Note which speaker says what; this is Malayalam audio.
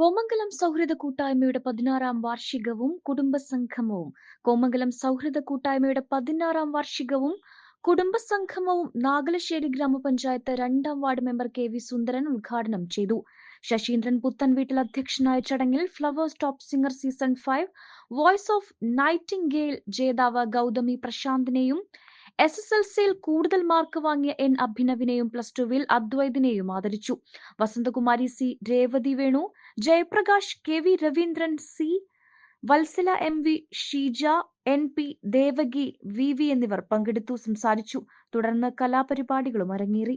Speaker 1: കോമംഗലം സൗഹൃദ കൂട്ടായ്മയുടെ പതിനാറാം വാർഷികവും കുടുംബസംഗമവും. കോമംഗലം സൗഹൃദ കൂട്ടായ്മയുടെ പതിനാറാം വാർഷികവും കുടുംബസംഗമവും നാഗലശ്ശേരി ഗ്രാമപഞ്ചായത്ത് രണ്ടാം ward member K V Sundaran ഉദ്ഘാടനം ചെയ്തു. ശശീന്ദ്രൻ പുത്തൻ വീട്ടിൽ അധ്യക്ഷനായ ചടങ്ങിൽ flowers top singer season five voice of nightingale ജേതാവ് ഗൗതമി പ്രശാന്തിനെയും എസ് എസ് എൽ സിയിൽ കൂടുതൽ മാർക്ക് വാങ്ങിയ എൻ അഭിനവിനെയും പ്ലസ് ടുവിൽ അദ്വൈതിനെയും ആദരിച്ചു. Vasanthakumari C Revathi Venu. Jayaprakash K V Raveendran C Vatsala M V Sheeja N P Devaki V V എന്നിവർ പങ്കെടുത്തു സംസാരിച്ചു. തുടർന്ന് കലാപരിപാടികളും അരങ്ങേറി.